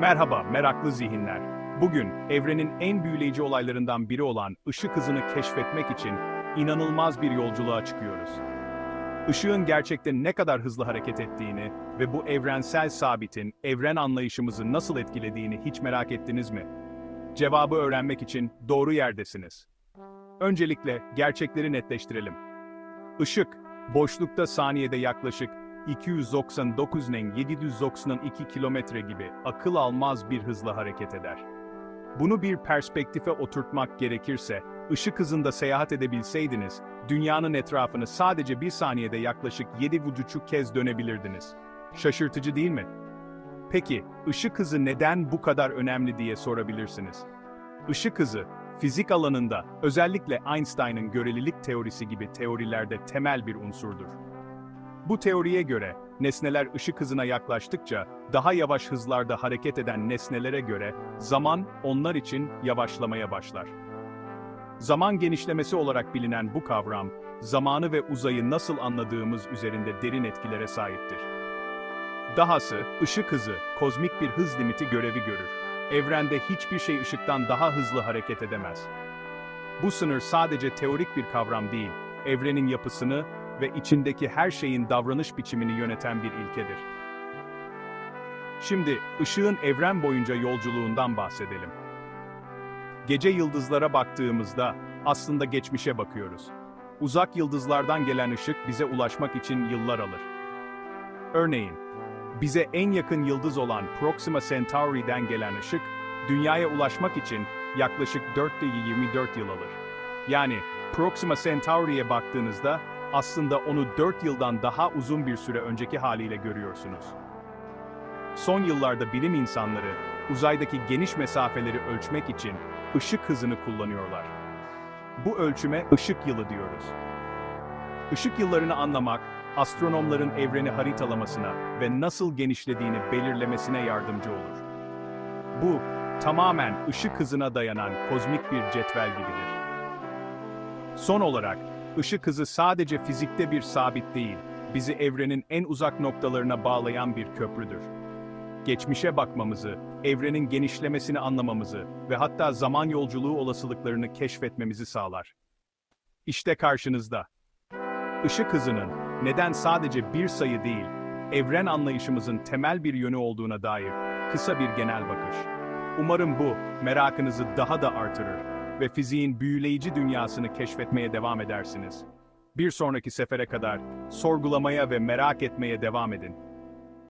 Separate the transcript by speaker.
Speaker 1: Merhaba meraklı zihinler. Bugün evrenin en büyüleyici olaylarından biri olan ışık hızını keşfetmek için inanılmaz bir yolculuğa çıkıyoruz. Işığın gerçekten ne kadar hızlı hareket ettiğini ve bu evrensel sabitin evren anlayışımızı nasıl etkilediğini hiç merak ettiniz mi? Cevabı öğrenmek için doğru yerdesiniz. Öncelikle gerçekleri netleştirelim. Işık, boşlukta saniyede yaklaşık 299.792 kilometre gibi akıl almaz bir hızla hareket eder. Bunu bir perspektife oturtmak gerekirse, ışık hızında seyahat edebilseydiniz, dünyanın etrafını sadece bir saniyede yaklaşık 7,5 kez dönebilirdiniz. Şaşırtıcı değil mi? Peki, ışık hızı neden bu kadar önemli diye sorabilirsiniz. Işık hızı, fizik alanında, özellikle Einstein'ın görelilik teorisi gibi teorilerde temel bir unsurdur. Bu teoriye göre, nesneler ışık hızına yaklaştıkça, daha yavaş hızlarda hareket eden nesnelere göre, zaman, onlar için yavaşlamaya başlar. Zaman genişlemesi olarak bilinen bu kavram, zamanı ve uzayı nasıl anladığımız üzerinde derin etkilere sahiptir. Dahası, ışık hızı, kozmik bir hız limiti görevi görür. Evrende hiçbir şey ışıktan daha hızlı hareket edemez. Bu sınır sadece teorik bir kavram değil, evrenin yapısını ve içindeki her şeyin davranış biçimini yöneten bir ilkedir. Şimdi, ışığın evren boyunca yolculuğundan bahsedelim. Gece yıldızlara baktığımızda, aslında geçmişe bakıyoruz. Uzak yıldızlardan gelen ışık bize ulaşmak için yıllar alır. Örneğin, bize en yakın yıldız olan Proxima Centauri'den gelen ışık, Dünya'ya ulaşmak için yaklaşık 4-24 yıl alır. Yani, Proxima Centauri'ye baktığınızda, aslında onu 4 yıldan daha uzun bir süre önceki haliyle görüyorsunuz. Son yıllarda bilim insanları, uzaydaki geniş mesafeleri ölçmek için ışık hızını kullanıyorlar. Bu ölçüme ışık yılı diyoruz. Işık yıllarını anlamak, astronomların evreni haritalamasına ve nasıl genişlediğini belirlemesine yardımcı olur. Bu, tamamen ışık hızına dayanan kozmik bir cetvel gibidir. Son olarak, ışık hızı sadece fizikte bir sabit değil, bizi evrenin en uzak noktalarına bağlayan bir köprüdür. Geçmişe bakmamızı, evrenin genişlemesini anlamamızı ve hatta zaman yolculuğu olasılıklarını keşfetmemizi sağlar. İşte karşınızda. Işık hızının neden sadece bir sayı değil, evren anlayışımızın temel bir yönü olduğuna dair kısa bir genel bakış. Umarım bu merakınızı daha da artırır ve fiziğin büyüleyici dünyasını keşfetmeye devam edersiniz. Bir sonraki sefere kadar sorgulamaya ve merak etmeye devam edin.